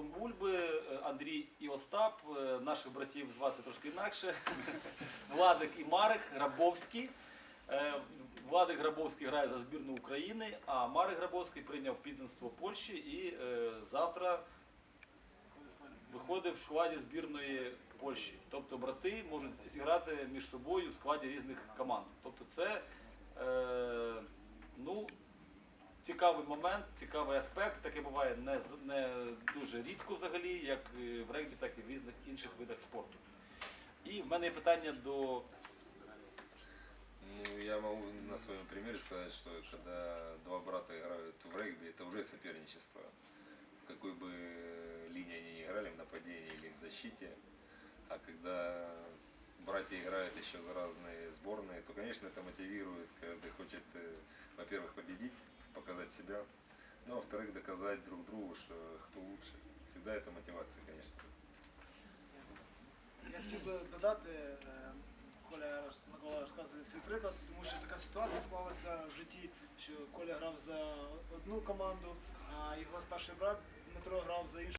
Тарасом Бульби, е, Андрій і Остап. Е, Наших братів звати трошки інакше. Владик і Марик Грабовський. Е, Владик Грабовський грає за збірну України, а Марик Грабовський прийняв підданство Польщі і завтра виходить в складі збірної Польщі. Тобто брати можуть зіграти між собою в складі різних команд. Тобто це цікавий момент, цікавий аспект. Таке буває не, з- не дуже рідко взагалі, як е, в регбі, так і в різних інших видах спорту. І в мене є питання до Ну, я могу на своем примере сказать, что когда два брата играют в регби, это уже соперничество. В какой бы линии они ни играли, в нападении или в защите. А когда братья играют еще за разные сборные, то, конечно, это мотивирует. Каждый хочет, э, во-первых, победить, показать себя. Ну, а во-вторых, доказать друг другу, что кто лучше. Всегда это мотивация, конечно. Я хотів би додати, е, Коля роз- Микола розказує свій приклад, тому що така ситуація склалася в житті, що Коля грав за одну команду, а його старший брат Дмитро грав за іншу.